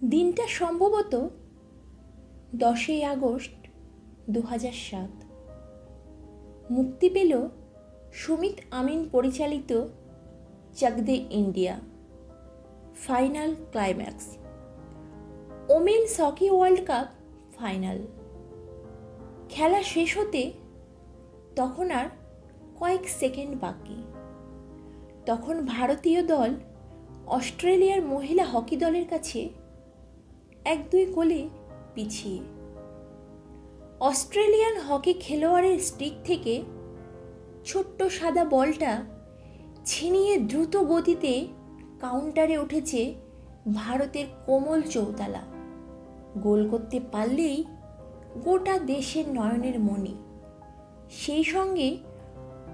দিনটা সম্ভবত দশই আগস্ট দু হাজার সাত। মুক্তি পেল সুমিত আমিন পরিচালিত Chakde India, final climax. Women's hockey world cup final. খেলা শেষ হতে তখন আর কয়েক সেকেন্ড বাকি। তখন ভারতীয় দল অস্ট্রেলিয়ার মহিলা হকি দলের কাছে এক দুই গোলে পিছিয়ে। অস্ট্রেলিয়ান হকি খেলোয়াড়ের স্টিক থেকে ছোট্ট সাদা বলটা ছিনিয়ে দ্রুত গতিতে কাউন্টারে উঠেছে ভারতের কোমল চৌতালা। গোল করতে পারলেই গোটা দেশের নয়নের মণি। সেই সঙ্গে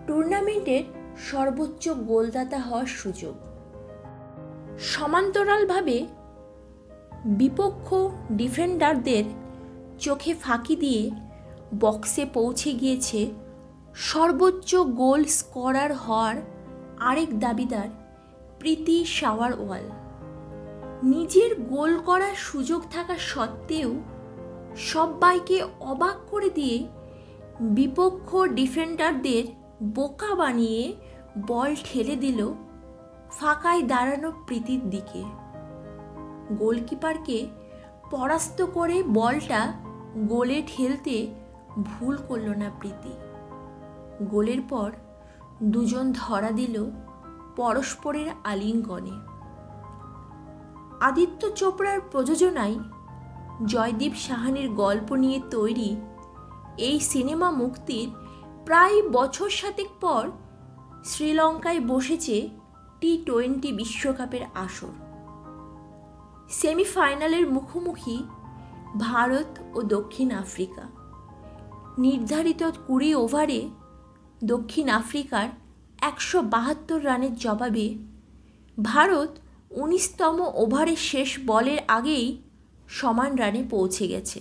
টুর্নামেন্টের সর্বোচ্চ গোলদাতা হওয়ার সুযোগ। সমান্তরালভাবে বিপক্ষ ডিফেন্ডারদের চোখে ফাঁকি দিয়ে বক্সে পৌঁছে গিয়েছে সর্বোচ্চ গোল স্করার হওয়ার আরেক দাবিদার প্রীতি শাওয়ারওয়াল নিজের গোল করার সুযোগ থাকা সত্ত্বেও সবাইকে অবাক করে দিয়ে বিপক্ষ ডিফেন্ডারদের বোকা বানিয়ে বল ঠেলে দিল ফাঁকায় দাঁড়ানো প্রীতির দিকে। গোলকিপারকে পরাস্ত করে বলটা গোলে ঠেলতে ভুল করল না প্রীতি। গোলের পর দুজন ধরা দিল পরস্পরের আলিঙ্গনে। আদিত্য চোপড়ার প্রযোজনায় জয়দীপ সাহানির গল্প নিয়ে তৈরি এই সিনেমা মুক্তির প্রায় বছর সাতেক পর শ্রীলঙ্কায় বসেছে টি টোয়েন্টি বিশ্বকাপের আসর। সেমিফাইনালের মুখোমুখি ভারত ও দক্ষিণ আফ্রিকা। নির্ধারিত কুড়ি ওভারে দক্ষিণ আফ্রিকার একশো বাহাত্তর রানের জবাবে ভারত উনিশতম ওভারের শেষ বলের আগেই সমান রানে পৌঁছে গেছে।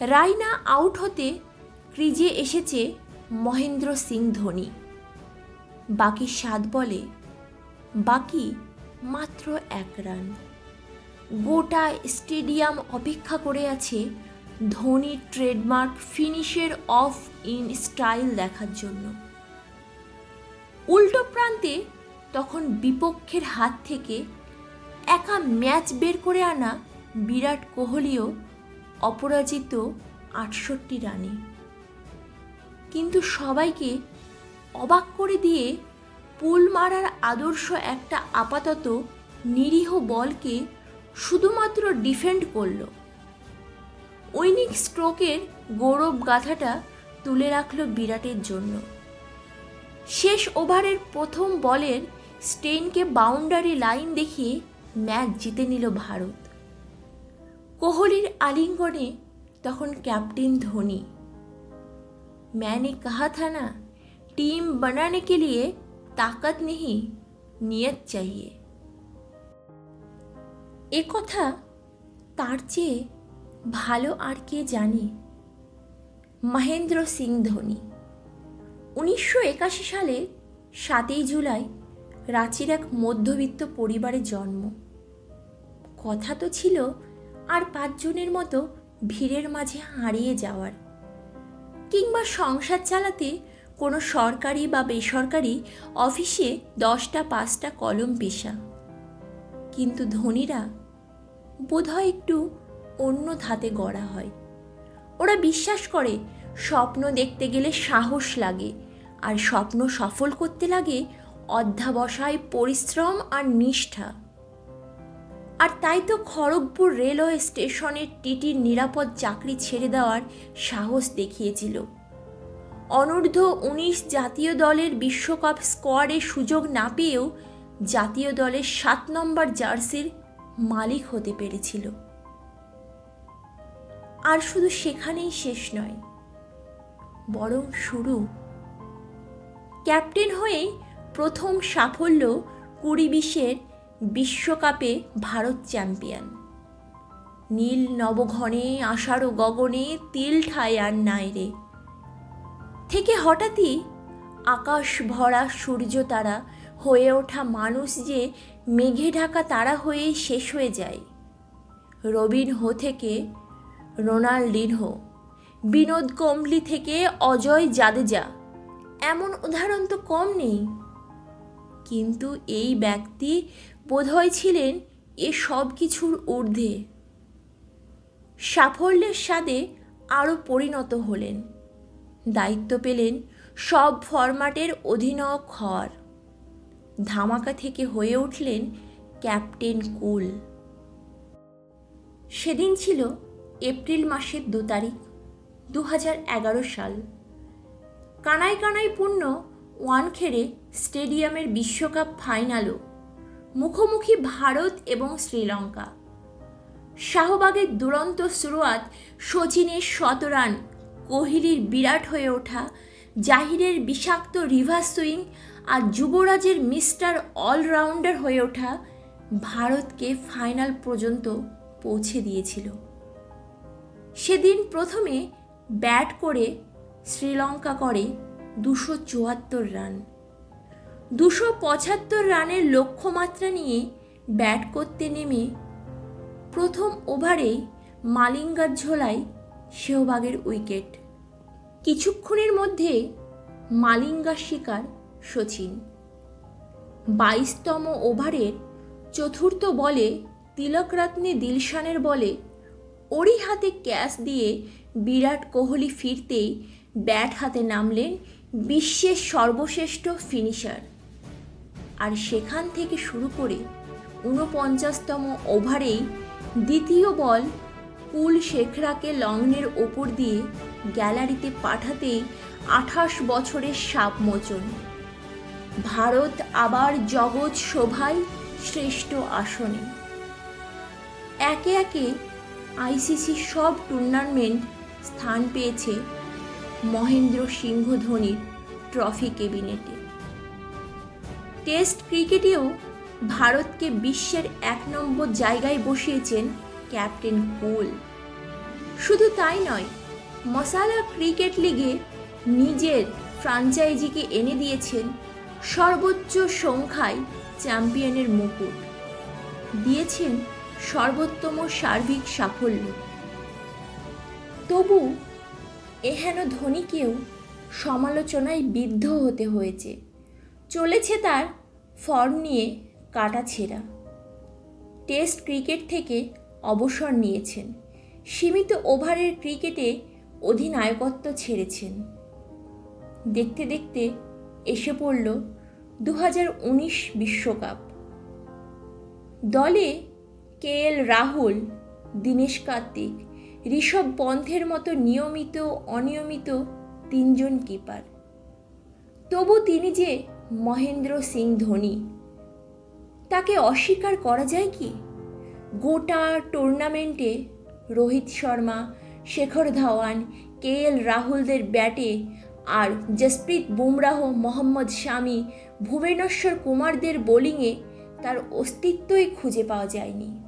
রাইনা আউট হতে ক্রিজে এসেছে মহেন্দ্র সিং ধোনি। বাকি সাত বলে বাকি মাত্র এক রান। গোটা স্টেডিয়াম অপেক্ষা করে আছে ধোনির ট্রেডমার্ক ফিনিশের অফ ইন স্টাইল দেখার জন্য। উল্টো প্রান্তে তখন বিপক্ষের হাত থেকে একা ম্যাচ বের করে আনা বিরাট কোহলিও অপরাজিত আটষট্টি রানে। কিন্তু সবাইকে অবাক করে দিয়ে পুল মারার আদর্শ একটা আপাতত নিরীহ বলকে শুধুমাত্র ডিফেন্ড করল উইনিং স্ট্রোকের গৌরব গাথাটা তুলে রাখল বিরাটের জন্য শেষ ওভারের প্রথম বলের স্টেইনকে বাউন্ডারি লাইন দেখিয়ে ম্যাচ জিতে নিল ভারত কোহলির আলিঙ্গনে তখন ক্যাপ্টেন ধোনি मैंने कहा था ना टीम बनाने के लिए ताकत नहीं নিয়ত চাইয়ে এ কথা তার চেয়ে ভালো আর কে জানে? মহেন্দ্র সিং ধোনি। উনিশশো একাশি সালে সাতই জুলাই রাঁচির এক মধ্যবিত্ত পরিবারে জন্ম। কথা তো ছিল আর পাঁচজনের মতো ভিড়ের মাঝে হারিয়ে যাওয়ার। কিংবা সংসার চালাতে কোনো সরকারি বা বেসরকারি অফিসে দশটা পাঁচটা কলম পেশা। কিন্তু ধনীরা বোধহয় একটু অন্য ধাতে গড়া হয়। ওরা বিশ্বাস করে, স্বপ্ন দেখতে গেলে সাহস লাগে, আর স্বপ্ন সফল করতে লাগে অধ্যাবসায় পরিশ্রম আর নিষ্ঠা। আর তাই তো খড়গপুর রেলওয়ে স্টেশনের টিটির নিরাপদ চাকরি ছেড়ে দেওয়ার সাহস দেখিয়েছিল। অনূর্ধ্ব উনিশ জাতীয় দলের বিশ্বকাপ স্কোয়াডে সুযোগ না পেয়েও জাতীয় দলের সাত নম্বর জার্সির মালিক হতে পেরেছিল। আর শুধু সেখানেই শেষ নয়, বরং শুরু। ক্যাপ্টেন হয়ে প্রথম সাফল্য কুড়ি বিশের বিশ্বকাপে ভারত চ্যাম্পিয়ন। নীল নবঘনে, আষাঢ় গগনে, তিল ঠায় আর নাই রে। থেকে হঠাৎই আকাশ ভরা সূর্য তারা হয়ে ওঠা মানুষ যে মেঘে ঢাকা তারা হয়ে শেষ হয়ে যায়। রবিন হো থেকে রোনাল্ডিনহো বিনোদ কম্বলি থেকে অজয় জাদেজা। এমন উদাহরণ তো কম নেই। কিন্তু এই ব্যক্তি বোধহয় ছিলেন এ সব কিছুর ঊর্ধ্বে। সাফল্যের স্বাদে আরও পরিণত হলেন। দায়িত্ব পেলেন সব ফরম্যাটের অধিনায়ক হওয়ার। ধামাকা থেকে হয়ে উঠলেন ক্যাপ্টেন কুল। সেদিন ছিল এপ্রিল মাসের দু তারিখ দু এগারো সাল। কানায় কানায় পূর্ণ ওয়ানখেড়ে স্টেডিয়ামের বিশ্বকাপ ফাইনালও, মুখোমুখি ভারত এবং শ্রীলঙ্কা। শাহবাগের দুরন্ত শুরুয়াত সচিনের শত রান, কোহলির বিরাট হয়ে ওঠা, জাহিরের বিষাক্ত রিভার সুইং আর যুবরাজের মিস্টার অলরাউন্ডার হয়ে ওঠা ভারতকে ফাইনাল পর্যন্ত পৌঁছে দিয়েছিল। সেদিন প্রথমে ব্যাট করে শ্রীলঙ্কা করে দুশো চুয়াত্তর রান। দুশো পঁচাত্তর রানের লক্ষ্যমাত্রা নিয়ে ব্যাট করতে নেমে প্রথম ওভারেই মালিঙ্গার ঝোলায় শেহবাগের উইকেট। কিছুক্ষণের মধ্যে মালিঙ্গার শিকার সচিন। বাইশতম ওভারের চতুর্থ বলে তিলকরত্নে দিলশানের বলে ওরই হাতে ক্যাচ দিয়ে বিরাট কোহলি ফিরতেই ব্যাট হাতে নামলেন বিশ্বের সর্বশ্রেষ্ঠ ফিনিশার। আর সেখান থেকে শুরু করে ঊনপঞ্চাশতম ওভারেই দ্বিতীয় বল কুল শেখরাকে লংনের ওপর দিয়ে গ্যালারিতে পাঠাতেই আঠাশ বছরের সাপ মোচন। ভারত আবার জগৎ শোভায় শ্রেষ্ঠ আসনে। একে একে আইসিসি সব টুর্নামেন্ট স্থান পেয়েছে মহেন্দ্র সিংহ ধোনির ট্রফি ক্যাবিনেটে টেস্ট ক্রিকেটেও ভারতকে বিশ্বের এক নম্বর জায়গায় বসিয়েছেন ক্যাপ্টেন কুল। শুধু তাই নয়, মশালা ক্রিকেট লিগে নিজের ফ্রাঞ্চাইজিকে এনে দিয়েছেন সর্বোচ্চ সংখ্যায় চ্যাম্পিয়নের মুকুট। দিয়েছেন সর্বোত্তম সার্বিক সাফল্য। তবু এহেন ধোনিকেও সমালোচনায় বিদ্ধ হতে হয়েছে। চলেছে তার ফর্ম নিয়ে কাটা ছেঁড়া। টেস্ট ক্রিকেট থেকে অবসর নিয়েছেন। সীমিত ওভারের ক্রিকেটে অধিনায়কত্ব ছেড়েছেন। দেখতে দেখতে এসে পড়ল দু উনিশ বিশ্বকাপ। দলে কে এল রাহুল, দীনেশ কার্তিক, ঋষভ পন্থের মতো নিয়মিত, অনিয়মিত তিনজন কিপার। তবু তিনি যে মহেন্দ্র সিং ধোনি, তাকে অস্বীকার করা যায় কি? গোটা টুর্নামেন্টে রোহিত শর্মা, শেখর ধাওয়ান কে এল রাহুলদের ব্যাটে আর জসপ্রীত বুমরাহ মোহাম্মদ শামি ভুবনেশ্বর কুমারদের বোলিংয়ে তার অস্তিত্বই খুঁজে পাওয়া যায়নি।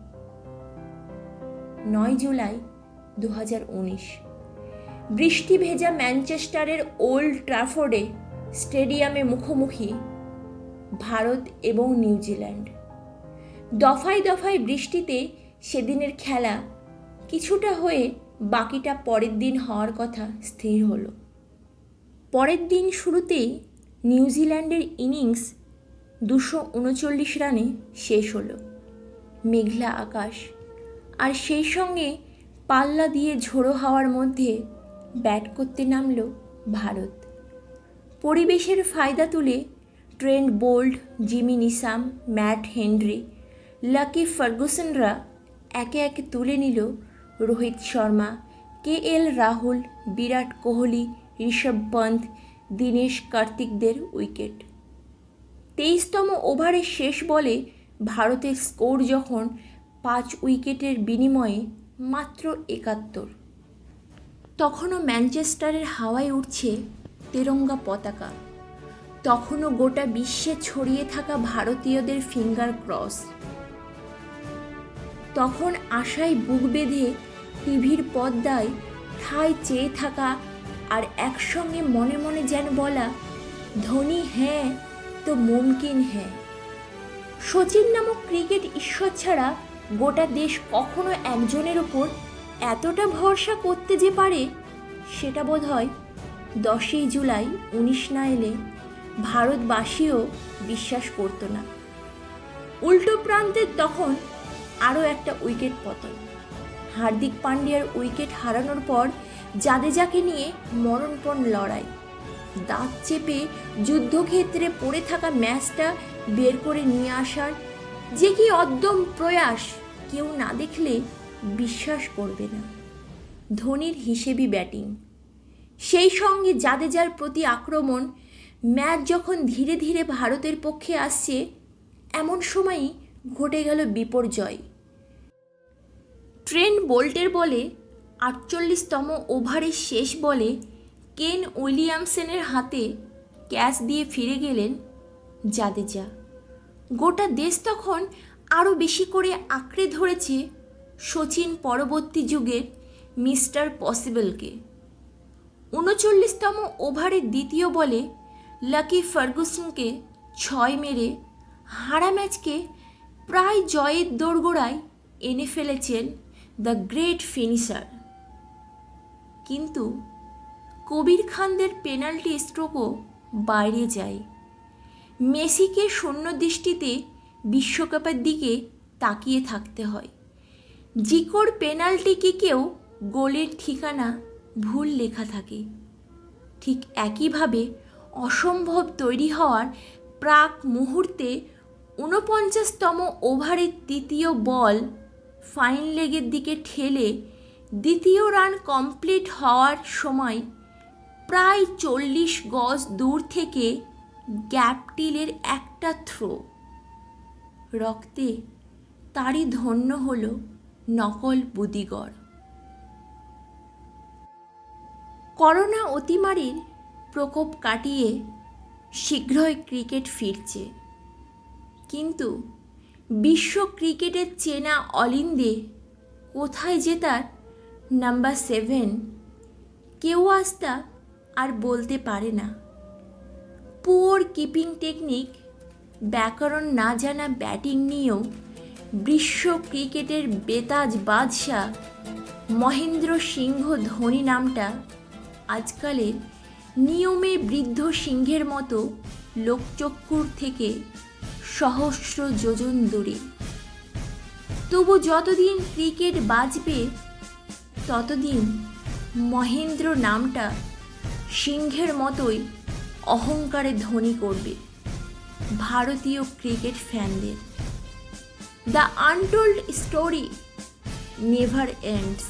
নয় জুলাই দু হাজার উনিশ। বৃষ্টি ভেজা ম্যানচেস্টারের ওল্ড ট্রাফোর্ডে স্টেডিয়ামে মুখোমুখি ভারত এবং নিউজিল্যান্ড দফায় দফায় বৃষ্টিতে সেদিনের খেলা কিছুটা হয়ে বাকিটা পরের দিন হওয়ার কথা স্থির হলো। পরের দিন শুরুতেই নিউজিল্যান্ডের ইনিংস দুশো উনচল্লিশ রানে শেষ হলো। মেঘলা আকাশ। আর সেই সঙ্গে পাল্লা দিয়ে ঝোড়ো হাওয়ার মধ্যে ব্যাট করতে নামল ভারত। পরিবেশের ফায়দা তুলে Trent Boult Jimmy Neesham, Matt Henry, Lockie ফার্গুসনরা একে একে তুলে নিল রোহিত শর্মা, কে এল রাহুল, বিরাট কোহলি ঋষভ পন্থ, দীনেশ কার্তিকদের উইকেট। তেইশতম ওভারের শেষ বলে ভারতের স্কোর যখন পাঁচ উইকেটের বিনিময়ে মাত্র একাত্তর। তখনও ম্যানচেস্টারের হাওয়ায় উঠছে তেরঙ্গা পতাকা। তখনও গোটা বিশ্বে ছড়িয়ে থাকা ভারতীয়দের ফিঙ্গার ক্রস। তখন আশায় বুক বেঁধে টিভির পর্দায় ঠাই চেয়ে থাকা আর একসঙ্গে মনে মনে যেন বলা, ধোনি হ্যাঁ তো মুমকিন হ্যাঁ। সচিন নামক ক্রিকেট ঈশ্বর ছাড়া গোটা দেশ কখনো একজনের ওপর এতটা ভরসা করতে যে পারে, সেটা বোধ হয় দশই জুলাই উনিশ না এলে ভারতবাসীও বিশ্বাস করতো না। উল্টো প্রান্তের তখন আরও একটা উইকেট পতন। হার্দিক পান্ডিয়ার উইকেট হারানোর পর জাদেজাকে নিয়ে মরণপণ লড়াই। দাঁত চেপে যুদ্ধক্ষেত্রে পড়ে থাকা ম্যাচটা বের করে নিয়ে আসার যে কি অদ্যম প্রয়াস কেউ না দেখলে বিশ্বাস করবে না। ধোনির হিসেবি ব্যাটিং। সেই সঙ্গে জাদেজার প্রতি আক্রমণ, ম্যাচ যখন ধীরে ধীরে ভারতের পক্ষে আসছে, এমন সময়ই ঘটে গেল বিপর্যয়। ট্রেন বোল্টের বলে আটচল্লিশতম ওভারের শেষ বলে কেন উইলিয়ামসেনের হাতে ক্যাচ দিয়ে ফিরে গেলেন জাদেজা। গোটা দেশ তখন আরও বেশি করে আঁকড়ে ধরেছে সচিন পরবর্তী যুগের মিস্টার পসিবলকে। উনচল্লিশতম ওভারের দ্বিতীয় বলে লাকি ফার্গুসনকে ছয় মেরে হারা ম্যাচকে প্রায় জয়ের দোরগোড়ায় এনে ফেলেছেন দ্য গ্রেট ফিনিশার। কিন্তু কবির খানদের পেনাল্টি স্ট্রোকও বাইরে যায়। মেসিকে শূন্য দৃষ্টিতে বিশ্বকাপের দিকে তাকিয়ে থাকতে হয়। জিকোর পেনাল্টি কিকেও গোলের ঠিকানা ভুল লেখা থাকে। ঠিক একইভাবে অসম্ভব তৈরি হওয়ার প্রাক মুহূর্তে ঊনপঞ্চাশতম ওভারের তৃতীয় বল ফাইন লেগের দিকে ঠেলে দ্বিতীয় রান কমপ্লিট হওয়ার সময় প্রায় চল্লিশ গজ দূর থেকে গ্যাপটিলের একটা থ্রো। রক্তে তারই ধন্য হল নকল বুদিগড়। করোনা অতিমারির প্রকোপ কাটিয়ে শীঘ্রই ক্রিকেট ফিরছে। কিন্তু বিশ্ব ক্রিকেটের চেনা অলিন্দে কোথায় যে তার নাম্বার সেভেন, কেউ আজ তা আর বলতে পারে না। পুয়োর কিপিং টেকনিক, ব্যাকরণ না জানা ব্যাটিং নিয়েও বিশ্ব ক্রিকেটের বেতাজ বাদশাহ মহেন্দ্র সিংহ ধোনি নামটা আজকালের নিয়মে বৃদ্ধ সিংহের মতো লোকচক্ষুর থেকে সহস্র যোজন দূরে। তবু যতদিন ক্রিকেট বাজবে ততদিন মহেন্দ্র নামটা সিংহের মতোই অহংকারে ধ্বনি করবে ভারতীয় cricket ফ্যানদের। The untold story never ends